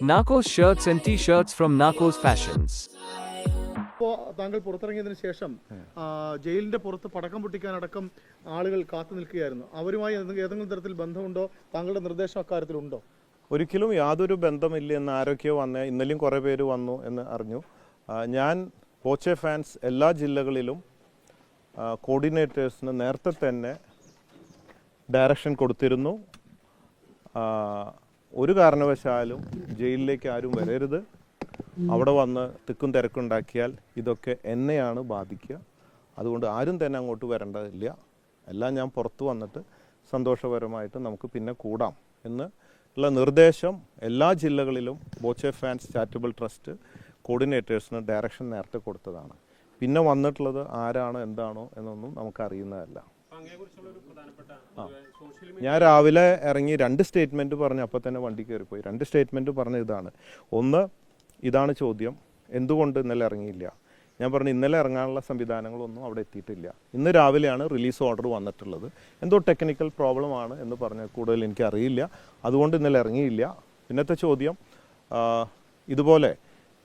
Narcos shirts and t-shirts from Narcos Fashions. ഇപ്പോൾ താങ്കൾ പുറത്തിറങ്ങിയതിന് ശേഷം ജയിലിന്റെ പുറത്ത് പടക്കം പൊട്ടിക്കാനടക്കം ആളുകൾ കാത്തു നിൽക്കുകയായിരുന്നു. അവരുമായി എന്തെങ്കിലും ഏതെങ്കിലും തരത്തിൽ ബന്ധമുണ്ടോ? താങ്കളുടെ നിർദ്ദേശം അക്കാര്യത്തിലുണ്ടോ ഒരിക്കലും യാതൊരു ബന്ധമില്ല എന്ന് ആരൊക്കെയോ വന്ന് ഇന്നലെയും കുറേ പേര് വന്നു എന്ന് അറിഞ്ഞു. ഞാൻ പോച്ചെ ഫാൻസ് എല്ലാ ജില്ലകളിലും കോർഡിനേറ്റേഴ്സിന് നേരത്തെ തന്നെ ഡയറക്ഷൻ കൊടുത്തിരുന്നു. ഒരു കാരണവശാലും ജയിലിലേക്ക് ആരും വരരുത്. അവിടെ വന്ന് തിക്കും തിരക്കുണ്ടാക്കിയാൽ ഇതൊക്കെ എന്നെയാണ് ബാധിക്കുക. അതുകൊണ്ട് ആരും തന്നെ അങ്ങോട്ട് വരേണ്ടതില്ല. എല്ലാം ഞാൻ പുറത്തു വന്നിട്ട് സന്തോഷപരമായിട്ട് നമുക്ക് പിന്നെ കൂടാം എന്ന് ഉള്ള നിർദ്ദേശം എല്ലാ ജില്ലകളിലും ബോച്ചെ ഫാൻസ് ചാരിറ്റബിൾ ട്രസ്റ്റ് കോർഡിനേറ്റേഴ്സിന് ഡയറക്ഷൻ നേരത്തെ കൊടുത്തതാണ്. പിന്നെ വന്നിട്ടുള്ളത് ആരാണോ എന്താണോ എന്നൊന്നും നമുക്ക് അറിയുന്നതല്ല ഞാൻ രാവിലെ ഇറങ്ങി രണ്ട് സ്റ്റേറ്റ്മെന്റ് പറഞ്ഞ് അപ്പോൾ തന്നെ വണ്ടി കയറിപ്പോയി. രണ്ട് സ്റ്റേറ്റ്മെന്റ് പറഞ്ഞ ഇതാണ്. ഒന്ന് ഇതാണ് ചോദ്യം. എന്തുകൊണ്ട് ഇന്നലെ ഇറങ്ങിയില്ല? ഞാൻ പറഞ്ഞു ഇന്നലെ ഇറങ്ങാനുള്ള സംവിധാനങ്ങളൊന്നും അവിടെ എത്തിയിട്ടില്ല. ഇന്ന് രാവിലെയാണ് റിലീസ് ഓർഡർ വന്നിട്ടുള്ളത്. എന്തോ ടെക്നിക്കൽ പ്രോബ്ലം ആണ് എന്ന് പറഞ്ഞ കൂടുതൽ എനിക്ക് അറിയില്ല അതുകൊണ്ട് ഇന്നലെ ഇറങ്ങിയില്ല. പിന്നത്തെ ചോദ്യം ഇതുപോലെ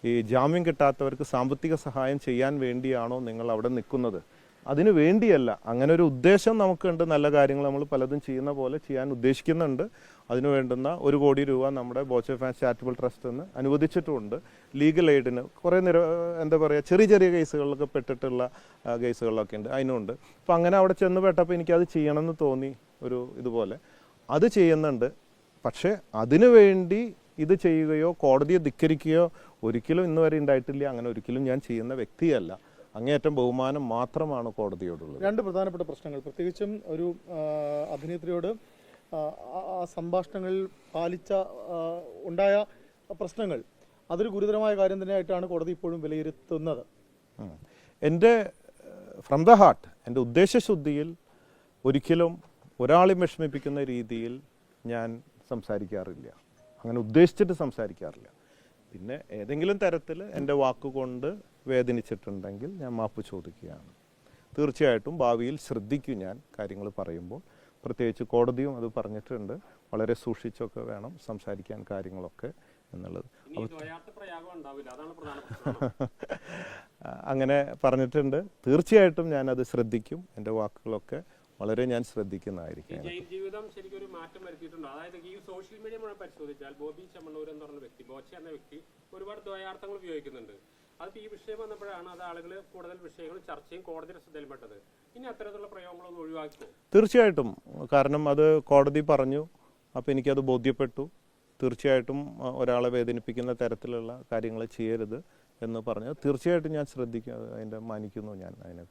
ഈ ജാമ്യം കിട്ടാത്തവർക്ക് സാമ്പത്തിക സഹായം ചെയ്യാൻ വേണ്ടിയാണോ നിങ്ങൾ അവിടെ നിൽക്കുന്നത്? അതിനു വേണ്ടിയല്ല. അങ്ങനെ ഒരു ഉദ്ദേശം നമുക്കുണ്ട്. നല്ല കാര്യങ്ങൾ നമ്മൾ പലതും ചെയ്യുന്ന പോലെ ചെയ്യാൻ ഉദ്ദേശിക്കുന്നുണ്ട്. അതിനു വേണ്ടുന്ന ഒരു കോടി രൂപ നമ്മുടെ ബോച്ചെ ഫാൻസ് ചാരിറ്റബിൾ ട്രസ്റ്റ് നിന്ന് അനുവദിച്ചിട്ടുമുണ്ട് ലീഗൽ എയ്ഡിന് കുറേ നിര എന്താ പറയുക ചെറിയ ചെറിയ കേസുകളിലൊക്കെ പെട്ടിട്ടുള്ള കേസുകളിലൊക്കെ ഉണ്ട്. അതിനുണ്ട്. അപ്പോൾ അങ്ങനെ അവിടെ ചെന്ന് പെട്ടപ്പോൾ എനിക്കത് ചെയ്യണമെന്ന് തോന്നി ഒരു ഇതുപോലെ. അത് ചെയ്യുന്നുണ്ട്. പക്ഷേ അതിനു വേണ്ടി ഇത് ചെയ്യുകയോ കോടതിയെ ധിക്കരിക്കുകയോ ഒരിക്കലും ഇന്ന് വരെ ഉണ്ടായിട്ടില്ല. അങ്ങനെ ഒരിക്കലും ഞാൻ ചെയ്യുന്ന വ്യക്തിയല്ല. അങ്ങേയറ്റം ബഹുമാനം മാത്രമാണ് കോടതിയോടുള്ളത്. രണ്ട് പ്രധാനപ്പെട്ട പ്രശ്നങ്ങൾ. പ്രത്യേകിച്ചും ഒരു അഭിനേത്രിയോട് ആ, സംഭാഷണങ്ങളിൽ പാലിച്ച ഉണ്ടായ പ്രശ്നങ്ങൾ. അതൊരു ഗുരുതരമായ കാര്യം തന്നെയായിട്ടാണ് കോടതി ഇപ്പോഴും വിലയിരുത്തുന്നത്. എന്റെ ഫ്രം ദ ഹാർട്ട് എന്റെ ഉദ്ദേശശുദ്ധിയിൽ ഒരിക്കലും ഒരാളെ വിഷമിപ്പിക്കുന്ന രീതിയിൽ ഞാൻ സംസാരിക്കാറില്ല. അങ്ങനെ ഉദ്ദേശിച്ചിട്ട് സംസാരിക്കാറില്ല. പിന്നെ ഏതെങ്കിലും തരത്തിൽ എന്റെ വാക്കുകൊണ്ട് വേദനിച്ചിട്ടുണ്ടെങ്കിൽ ഞാൻ മാപ്പ് ചോദിക്കുകയാണ്. തീർച്ചയായിട്ടും ഭാവിയിൽ ശ്രദ്ധിക്കും ഞാൻ കാര്യങ്ങൾ പറയുമ്പോൾ. പ്രത്യേകിച്ച് കോടതിയും അത് പറഞ്ഞിട്ടുണ്ട്. വളരെ സൂക്ഷിച്ചൊക്കെ വേണം സംസാരിക്കാൻ കാര്യങ്ങളൊക്കെ എന്നുള്ളത്. അങ്ങനെ പറഞ്ഞിട്ടുണ്ട്. തീർച്ചയായിട്ടും ഞാൻ അത് ശ്രദ്ധിക്കും. എന്റെ വാക്കുകളൊക്കെ വളരെ ഞാൻ ശ്രദ്ധിക്കുന്നതായിരിക്കും ജീവിതം ശരിക്കും ഒരു മാറ്റം വരുത്തിയിട്ടുണ്ട്. അതായത് ഈ സോഷ്യൽ മീഡിയ പരിശോധിച്ചാൽ ബോബി ചെമ്മണ്ണൂർ എന്ന് പറഞ്ഞ വ്യക്തി ബോച്ച എന്ന വ്യക്തി ഒരുപാട് ദ്വയാർത്ഥങ്ങൾ ഉപയോഗിക്കുന്നുണ്ട്. അത് ഈ വിഷയം വന്നപ്പോഴാണ് അത് ആളുകൾ കൂടുതൽ വിഷയങ്ങൾ ചർച്ചയും കോടതിയുടെ ശ്രദ്ധയിൽപ്പെട്ടത്. ഇനി അത്തരത്തിലുള്ള പ്രയോഗങ്ങളൊന്നും ഒഴിവാക്കി തീർച്ചയായിട്ടും. കാരണം അത് കോടതി പറഞ്ഞു. അപ്പോൾ എനിക്കത് ബോധ്യപ്പെട്ടു. തീർച്ചയായിട്ടും ഒരാളെ വേദനിപ്പിക്കുന്ന തരത്തിലുള്ള കാര്യങ്ങൾ ചെയ്യരുത് എന്ന് പറഞ്ഞു. തീർച്ചയായിട്ടും ഞാൻ ശ്രദ്ധിക്കും. അത് അതിന്റെ മാനിക്കുന്നു ഞാൻ അതിനെ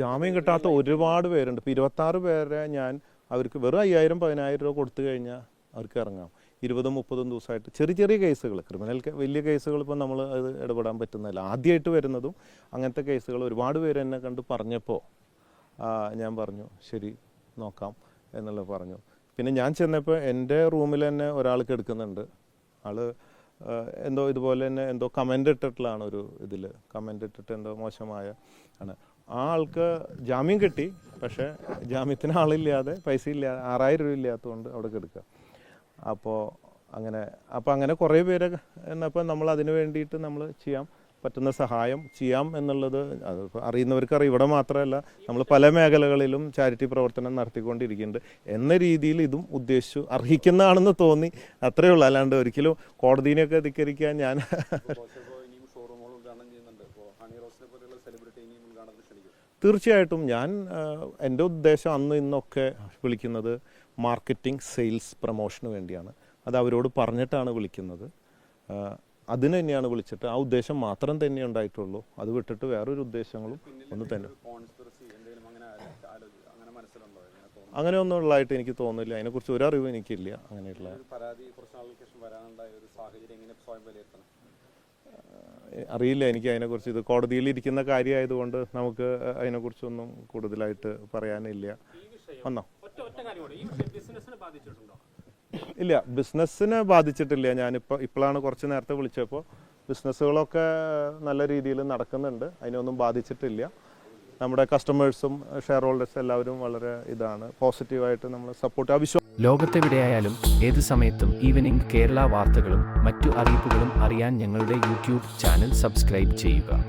ജാമ്യം കിട്ടാത്ത ഒരുപാട് പേരുണ്ട്. ഇപ്പോൾ ഇരുപത്താറ് പേരെ ഞാൻ അവർക്ക് വെറും അയ്യായിരം പതിനായിരം രൂപ കൊടുത്തു കഴിഞ്ഞാൽ അവർക്ക് ഇറങ്ങാം. ഇരുപതും മുപ്പതും ദിവസമായിട്ട് ചെറിയ ചെറിയ കേസുകൾ ക്രിമിനൽ വലിയ കേസുകൾ ഇപ്പോൾ നമ്മൾ അത് ഇടപെടാൻ പറ്റുന്നില്ല ആദ്യമായിട്ട് വരുന്നതും അങ്ങനത്തെ കേസുകൾ ഒരുപാട് പേര് എന്നെ കണ്ട് പറഞ്ഞപ്പോൾ ഞാൻ പറഞ്ഞു ശരി നോക്കാം എന്നുള്ളത് പറഞ്ഞു. പിന്നെ ഞാൻ ചെന്നപ്പോൾ എന്റെ റൂമിൽ തന്നെ ഒരാൾ എടുക്കുന്നുണ്ട് ആൾ എന്തോ ഇതുപോലെ തന്നെ എന്തോ കമന്റ് ഇട്ടിട്ടുള്ളതാണ് ഒരു ഇതിൽ. കമന്റ് ഇട്ടിട്ട് എന്തോ മോശമായ ആണ്. ആ ആൾക്ക് ജാമ്യം കിട്ടി പക്ഷേ ജാമ്യത്തിന് ആളില്ലാതെ പൈസ ഇല്ലാതെ ആറായിരം രൂപ ഇല്ലാത്തതുകൊണ്ട് അവിടെ കിടക്കുക. അപ്പോൾ അങ്ങനെ അപ്പോൾ അങ്ങനെ കുറേ പേര് എന്നപ്പോൾ നമ്മൾ അതിന് വേണ്ടിയിട്ട് നമ്മൾ ചെയ്യാം. പറ്റുന്ന സഹായം ചെയ്യാം എന്നുള്ളത് അത് അറിയുന്നവർക്ക് അറിയാം. ഇവിടെ മാത്രമല്ല നമ്മൾ പല മേഖലകളിലും ചാരിറ്റി പ്രവർത്തനം നടത്തിക്കൊണ്ടിരിക്കുന്നുണ്ട്. എന്ന രീതിയിൽ ഇതും ഉദ്ദേശിച്ചു അർഹിക്കുന്നതാണെന്ന് തോന്നി. അത്രയേ ഉള്ളൂ. അല്ലാണ്ട് ഒരിക്കലും കോടതിനെയൊക്കെ ധിക്കരിക്കാൻ ഞാൻ തീർച്ചയായിട്ടും ഞാൻ എന്റെ ഉദ്ദേശം അന്ന് ഇന്നൊക്കെ വിളിക്കുന്നത് മാർക്കറ്റിംഗ് സെയിൽസ് പ്രൊമോഷന് വേണ്ടിയാണ്. അത് അവരോട് പറഞ്ഞിട്ടാണ് വിളിക്കുന്നത്. അതിന് തന്നെയാണ് വിളിച്ചിട്ട് ആ ഉദ്ദേശം മാത്രം തന്നെ ഉണ്ടായിട്ടുള്ളൂ. അത് വിട്ടിട്ട് വേറൊരു ഉദ്ദേശങ്ങളും ഒന്നും തന്നെ. അങ്ങനെ ഒന്നും ഉള്ളതായിട്ട് എനിക്ക് തോന്നുന്നില്ല. അതിനെക്കുറിച്ച് ഒരു അറിവും എനിക്കില്ല. അങ്ങനെയുള്ള അറിയില്ല. എനിക്ക് അതിനെക്കുറിച്ച് ഇത് കോടതിയിൽ ഇരിക്കുന്ന കാര്യമായതുകൊണ്ട് നമുക്ക് അതിനെക്കുറിച്ചൊന്നും കൂടുതലായിട്ട് പറയാനില്ല. വന്നോ ഒറ്റ ഒറ്റ കാര്യം കൂടെ ഈ വിഷയം ബിസിനസ്സിനെ ബാധിച്ചിട്ടുണ്ടോ ഇല്ല ബിസിനസ്സിനെ ബാധിച്ചിട്ടില്ല. ഞാനിപ്പോൾ ഇപ്പോഴാണ് കുറച്ച് നേരത്തെ വിളിച്ചപ്പോൾ ബിസിനസ്സുകളൊക്കെ നല്ല രീതിയിൽ നടക്കുന്നുണ്ട്. അതിനൊന്നും ബാധിച്ചിട്ടില്ല. നമ്മുടെ കസ്റ്റമേഴ്സും ഷെയർ ഹോൾഡേഴ്സും എല്ലാവരും വളരെ ഇതാണ്. പോസിറ്റീവായിട്ട് നമ്മൾ സപ്പോർട്ട് ആവശ്യം ലോകത്തെവിടെയായാലും ഏത് സമയത്തും ഈവനിംഗ് കേരള വാർത്തകളും മറ്റു അറിയിപ്പുകളും അറിയാൻ ഞങ്ങളുടെ യൂട്യൂബ് ചാനൽ സബ്സ്ക്രൈബ് ചെയ്യുക.